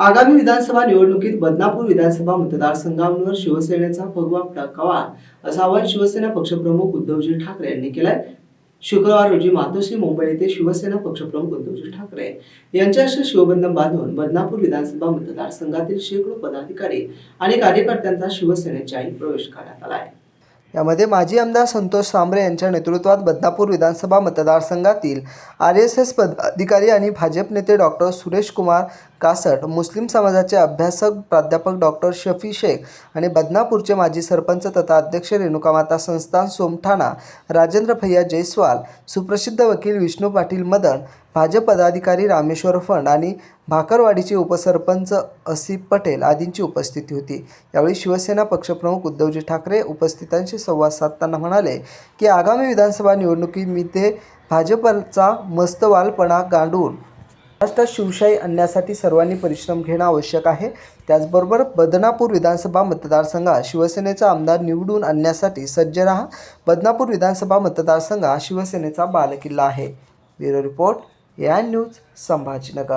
आगामी विधानसभा निवडणुकीत बदनापूर विधानसभा मतदारसंघांवर शिवसेनेचा फगवा फडकावा असं आवाहन शिवसेना पक्षप्रमुख उद्धवजी ठाकरे यांनी केलंय. शुक्रवार रोजी मातोश्री मुंबई येथे शिवसेना पक्षप्रमुख उद्धवजी ठाकरे यांच्याशी शिवबंधन बांधून बदनापूर विधानसभा मतदारसंघातील शेकडो पदाधिकारी आणि कार्यकर्त्यांचा शिवसेनेच्या प्रवेश करण्यात आला आहे. यामध्ये माजी आमदार संतोष सांबरे यांच्या नेतृत्वात बदनापूर विधानसभा मतदारसंघातील आर एस एस पदाधिकारी आणि भाजप नेते डॉक्टर सुरेश कुमार कासट मुस्लिम समाजाचे अभ्यासक प्राध्यापक डॉक्टर शफी शेख आणि बदनापूरचे माजी सरपंच तथा अध्यक्ष रेणुकामाता संस्थान सोमठाणा राजेंद्र भैया जयस्वाल सुप्रसिद्ध वकील विष्णू पाटील मदन भाजप पदाधिकारी रामेश्वर फंड आणि भाकरवाडीचे उपसरपंच असिफ पटेल आदींची उपस्थिती होती. यावेळी शिवसेना पक्षप्रमुख उद्धवजी ठाकरे उपस्थितांशी संवाद साधताना म्हणाले की आगामी विधानसभा निवडणुकीमध्ये भाजपचा मस्तवालपणा गांडून महाराष्ट्रात शिवशाही आणण्यासाठी सर्वांनी परिश्रम घेणं आवश्यक आहे. त्याचबरोबर बदनापूर विधानसभा मतदारसंघात शिवसेनेचा आमदार निवडून आणण्यासाठी सज्ज रहा. बदनापूर विधानसभा मतदारसंघ हा शिवसेनेचा बालकिल्ला आहे. Bureau report. A I news Sambhajinagar